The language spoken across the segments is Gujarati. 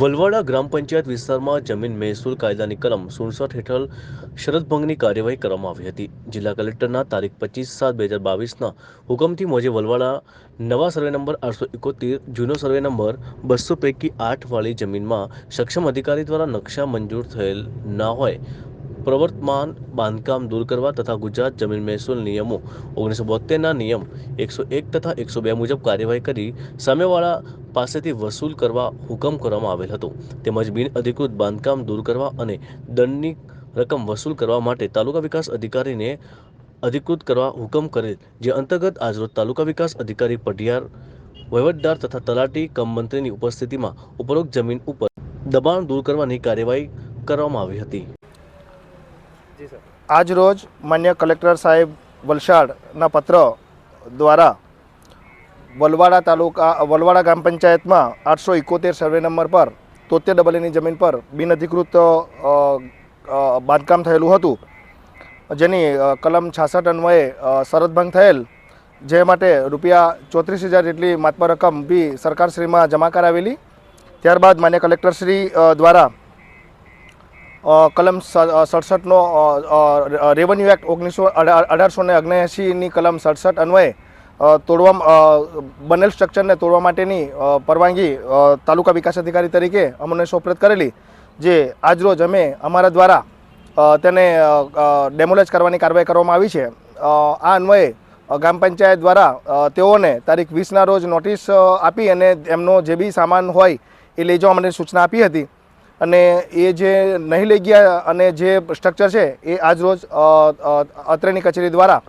વલવાડા ગ્રામ પંચાયત વિસ્તારમાં જમીન મહેસૂલ કાયદાની કલમ સુડસઠ હેઠળ શરદભંગની કાર્યવાહી કરવામાં આવી હતી. જિલ્લા કલેક્ટરના તારીખ પચીસ સાત બે હજાર બાવીસના હુકમથી મોજે વલવાડા નવા સર્વે નંબર આઠસો એકોતેર, જૂનો સર્વે નંબર બસો પૈકી આઠ વાળી જમીનમાં સક્ષમ અધિકારી દ્વારા નકશા મંજૂર થયેલ ના હોય પ્રવર્તમાન બાંધકામ દૂર કરવા તથા ગુજરાત જમીન મહેસૂલ નિયમો ઓગણીસો બોતેરના નિયમ એકસો એક તથા એકસો બે મુજબ કાર્યવાહી કરી સામેવાળા પાસેથી વસૂલ કરવા હુકમ કરવામાં આવેલ હતો. તેમજ બિન અધિકૃત બાંધકામ દૂર કરવા અને દંડની રકમ વસૂલ કરવા માટે તાલુકા વિકાસ અધિકારીને અધિકૃત કરવા હુકમ કરેલ, જે અંતર્ગત આજરોજ તાલુકા વિકાસ અધિકારી પઢિયાર, વહીવટદાર તથા તલાટી કમ મંત્રીની ઉપસ્થિતિમાં ઉપરોક્ત જમીન ઉપર દબાણ દૂર કરવાની કાર્યવાહી કરવામાં આવી હતી. આજ રોજ માન્ય કલેક્ટર સાહેબ વલસાડના પત્ર દ્વારા વલવાડા તાલુકા, વલવાડા ગ્રામ પંચાયતમાં આઠસો ઇકોતેર સર્વે નંબર પર તોતેર ડબલની જમીન પર બિનઅધિકૃત બાંધકામ થયેલું હતું. જેની કલમ છાસઠ અન્વયે શરતભંગ થયેલ. જે માટે રૂપિયા ચોત્રીસ હજાર જેટલી માતબર રકમ બી સરકારશ્રીમાં જમા કરાવેલી. ત્યારબાદ માન્ય કલેક્ટરશ્રી દ્વારા કલમ સડસઠનો રેવન્યુ એક્ટ ઓગણીસો અઢારસો ને અગ્નેસીની કલમ સડસઠ અન્વયે તોડવા બનેલ સ્ટ્રક્ચરને તોડવા માટેની પરવાનગી તાલુકા વિકાસ અધિકારી તરીકે અમને સોપરત કરેલી, જે આજરોજ અમે અમારા દ્વારા તેને ડેમોલેજ કરવાની કાર્યવાહી કરવામાં આવી છે. આ અન્વયે ગ્રામ પંચાયત દ્વારા તેઓને તારીખ વીસના રોજ નોટિસ આપી અને એમનો જે બી સામાન હોય, એ લઈ જવા માટે સૂચના આપી હતી. અને એ જે નહીં લઈ ગયા અને જે સ્ટ્રક્ચર છે, એ આજ રોજ અત્રેની કચેરી દ્વારા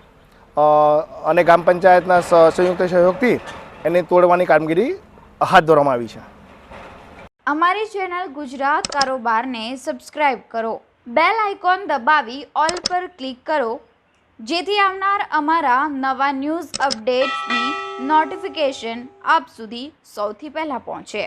અને ગ્રામ પંચાયતના સંયુક્ત સહયોગથી એને તોડવાની કામગીરી હાથ ધરવામાં આવી છે. અમારી ચેનલ ગુજરાત કારોબારને સબસ્ક્રાઇબ કરો, બેલ આઇકોન દબાવી ઓલ પર ક્લિક કરો, જેથી આવનાર અમારા નવા ન્યૂઝ અપડેટ્સની નોટિફિકેશન આપ સુધી સૌથી પહેલાં પહોંચે.